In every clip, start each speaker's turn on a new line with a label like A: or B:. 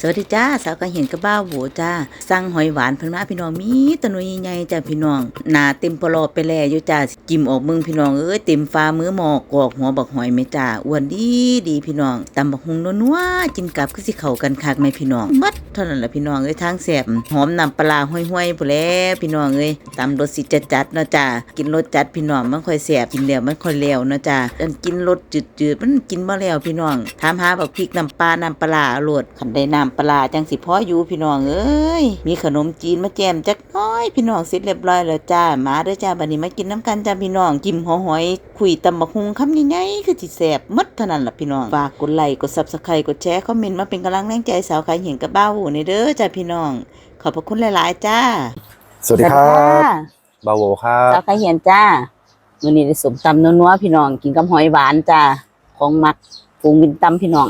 A: สวัสดีจ้าสาวก็เห็นกับบ้าโหจ้าสั่งหอยหวานเพิ่นมาพี่น้องมีตะนุยใหญ่จ้าพี่น้องหนาเต็มปลอไปแล้วอยู่จ้าจิ้มออกมึงพี่น้องเอ้ยเต็มฟ้ามือหมอกกอกหัวบักหอยแม่จ้าอ้วนดีดีพี่น้องตำบักฮุงนัวๆกินกับคือสิเข้ากันคักไหมพี่น้องมัดเท่านั้นละพี่น้องเอ้ยทางแซ่บหอมน้ำปลาร้าห้วยๆพุ่นแล้วพี่น้องเอ้ยตำรสสิจัดๆเนาะจ้ากินรสจัดพี่น้องมันค่อยแซ่บกินแล้วมันค่อยแล้วเนาะจ้าอันกินรสจืดๆมันกินบ่แล้วพี่น้องถามหาบักพริกน้ำปลาน้ำปลาร้าเอาโลดคันได้น้ำปลาร้าจังสิพออยู่พี่น้องเอ้ยมีขนมจีนมาแจมจักหน้อย พี่น้องเสร็จเรียบร้อยแล้วจ้ามาเด้อจ้าบัดนี้มากินน้ำกันจ้าพี่น้องจิ้มหัวหอยคุยตำบักฮุงคำใหญ่ๆคือสิแซ่บหมดเท่านั้นล่ะพี่น้องฝากกดไลค์กด Subscribe กดแชร์คอมเมนต์มาเป็นกำลังแรงใจสาวขายเห็นกับบ้าวหูในเด้อจ้าพี่น้อง ขอบพระคุณหลายๆจ้า
B: สวัสดีครับบาโวครับ
A: สาวขายเห็นจ้าวันนี้ได้สมตำนัวๆพี่น้องกินกับหอยหวานจ้าของมักฟูงวินตำพี่น้อง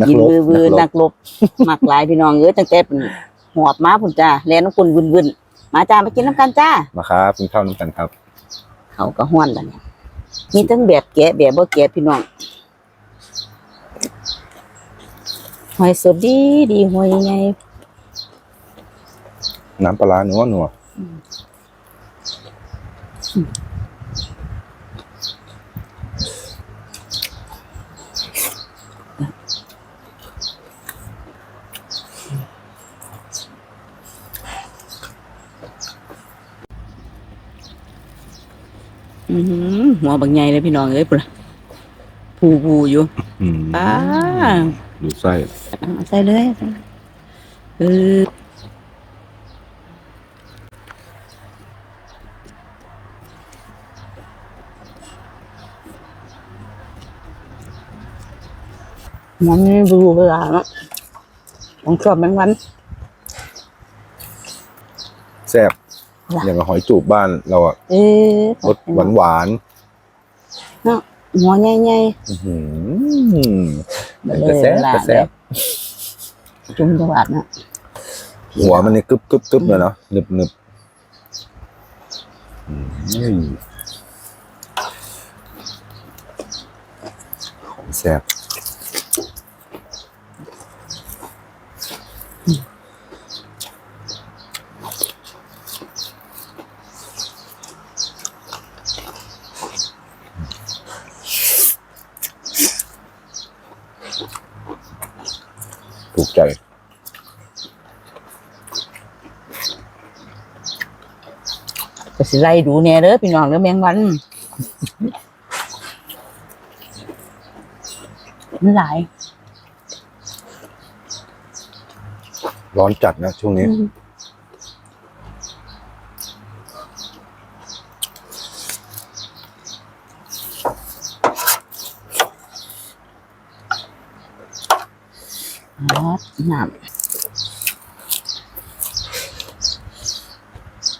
B: นัก
A: ยิน
B: รบ
A: บือบือ
B: นั
A: นั
B: ก
A: กรบมักหลายพี่น้องเอ้ยตั้งแต่เป็นหอบมาพุ่นจ้าแลน้ำคุณวุ่นๆมาจ้ามากินน้ำกันจ้า
B: มาครับกินข้าวน้ำกันครับ
A: เขาก็ห้วนแล้วเนี่ยมีทั้งแบบแกะแบบบ่แกะพี่น้องหอยสดดีดีหอยไง
B: น้ำปลาร้านัวนัว
A: อือหือหัวบางใหญ่เลยพี่น้องเอ้ยปุ่นผูผูอยู่
B: อืม
A: ป้า
B: ดูไส้
A: เอาใส่เลยใส่เออมันไม่ดูเวลาเนาะผมชอบแมงวัน
B: แซ่บ
A: ว่ะ
B: อย่างกับหอยจูบบ้านเราอะ
A: เอ๊ะ
B: รสหวานหวาน
A: เนาะหัวใหญ่
B: ๆอื้อหือ
A: ๆ
B: กระแซ่บ
A: ลาก
B: ระแซ่บ
A: จุ่มจังหวัดนะ
B: หัวมันนี่กึบกึบกึบเลยเนาะหนึบหนึบอืมของแซ่บ ถูกใจ
A: ก็สิไล่ดูแน่เด้อพี่น้องเด้อแมงวันมันหลาย
B: ร้อนจัดนะช่วงนี้
A: อ๋อน้ำ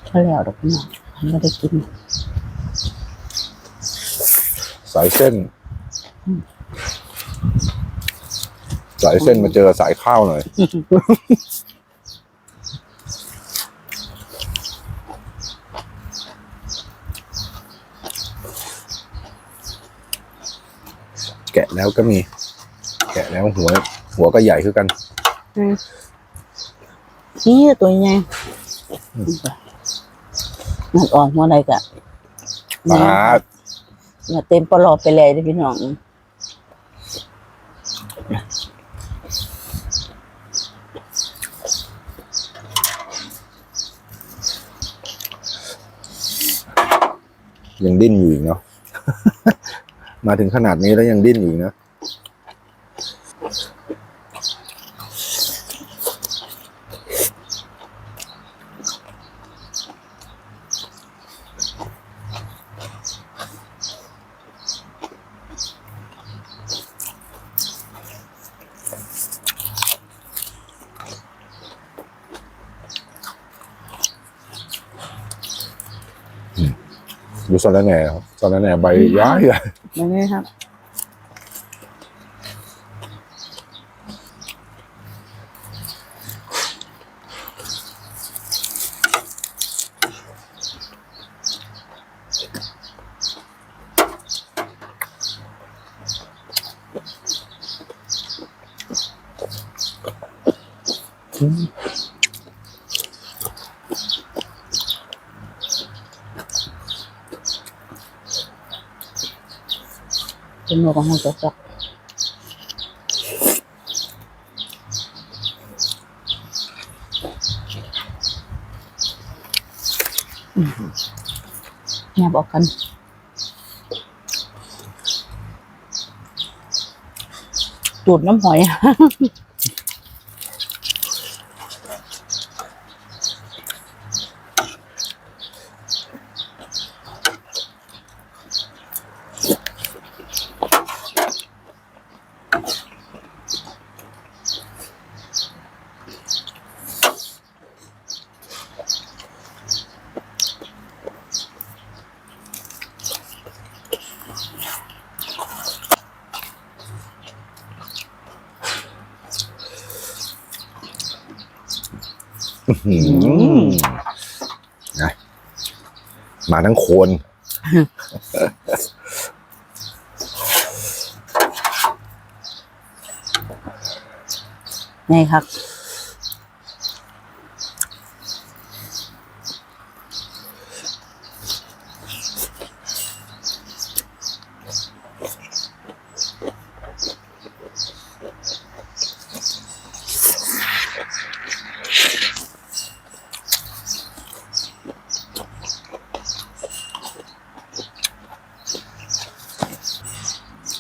A: เขาแล้วดอกพี่น้องมันไม่ได้กิน
B: สายเส้น สายเส้นมาเจอสายข้าวหน่อย แกะแล้วก็มี แกะแล้วหัว หัวก็ใหญ่ขึ้นกัน
A: นี่ตัวใหญ่มันอ่อนหัวอะไรกะ
B: ปลา
A: เนี่ยเต็มปลอบไปเลยเด้อพี่น้อง
B: ยังดิ้นอยู่อีกเนาะ มาถึงขนาดนี้แล้วยังดิ้นอยู่อีกนะ ดูสารแหน่ครับสารแหน่ใบย้ายใหญ่
A: ไม่ได้ครับ
C: เป็นหนูของห้องจอกแง่บอกกันตูดน้ำหอย
B: นะมาทั้งโคน
C: นี่ครับ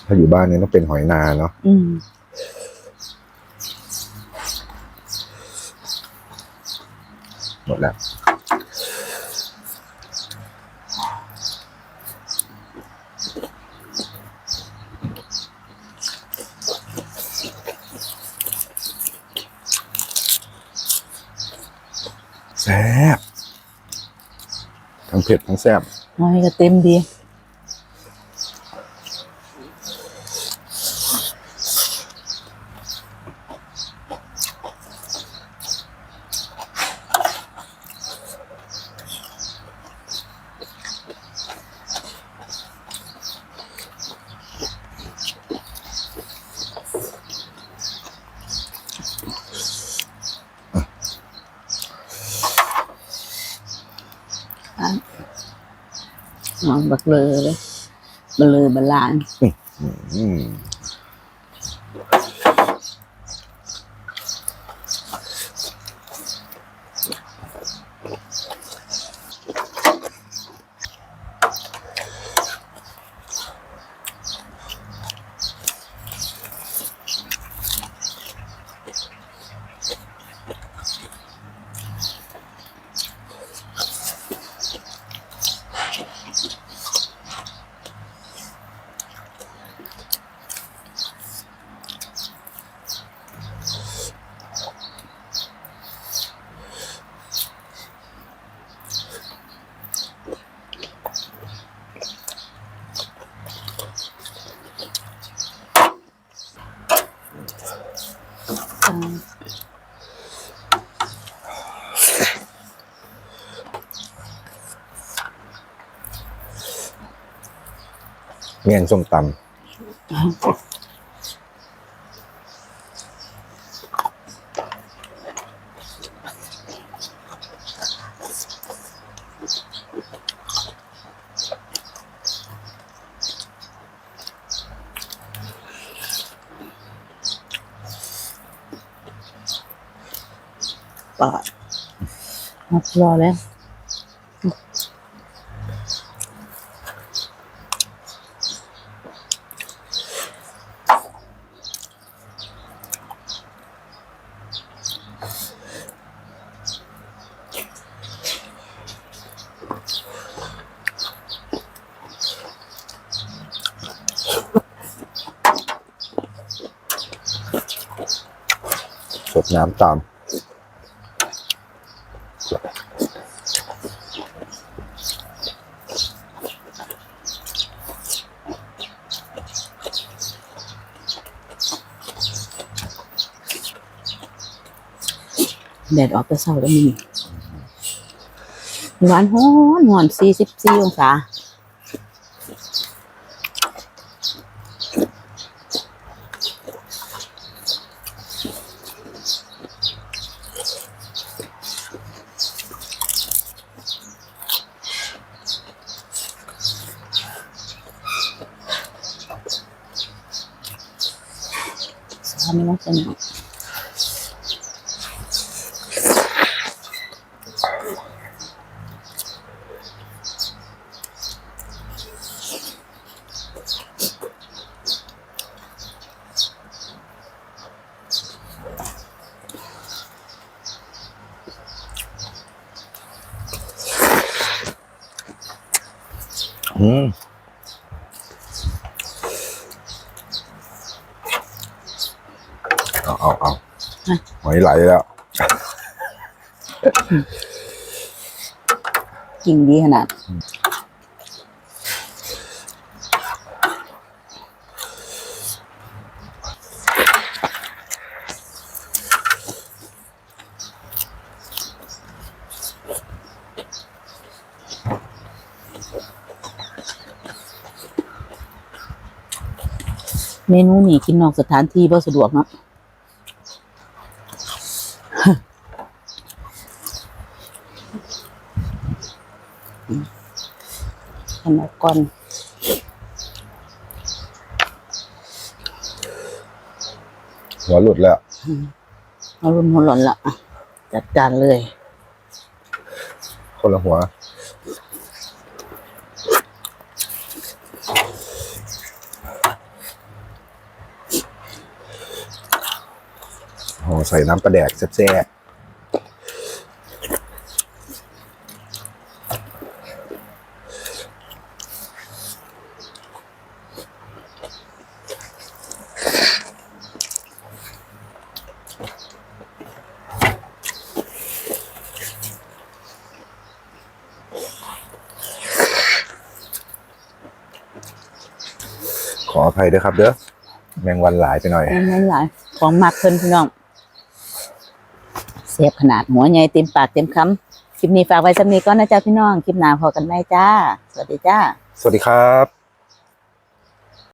B: ถ้าอยู่บ้านเนี่ยต้องเป็นหอยนาเนาะ
C: อืม
B: หมดแล้วแซ่บทั้งเผ็ดทั้งแซ่บ
C: หอยก็เต็มดี อะมอง บักเลยเลยบลเลยบลาน
B: อืม
C: อ่า
B: เมี่ยงส้มตำ
C: ปอดนับรอแล้ว
B: ดน้ำตาม
C: แดดออกแต่เช้าก็มีหวานฮ้อนหอนสี่สิบสี่องศา ทำไม่ต้องสนุก
B: อืมเอาเอาเอาห อยไหลแล้ว
C: จริงดีขนาด เมนูนี่กินนอกสถานที่บ่สะดวกเนาะ อันนั้นก่อน
B: หัวหลุดแล้ว
C: เอารุ่นหัวหล่อนละอะจัดการเลย
B: คนละหัว โอ้ ใส่น้ำปลาแดกแซ่บขออภัยด้วยครับเด้อแมงวันหลายไปหน่อย
C: นั่นนั่นหลายของมักเพิ่นพี่น้อง เสียบขนาดหัวใหญ่เต็มปากเต็มคำคลิปนี้ฝากไว้สำนีก่อนนะจ๊ะพี่น้อง คลิปหน้าพอกันไหมจ้า สวัสดีจ้า
B: สวัสดีครับ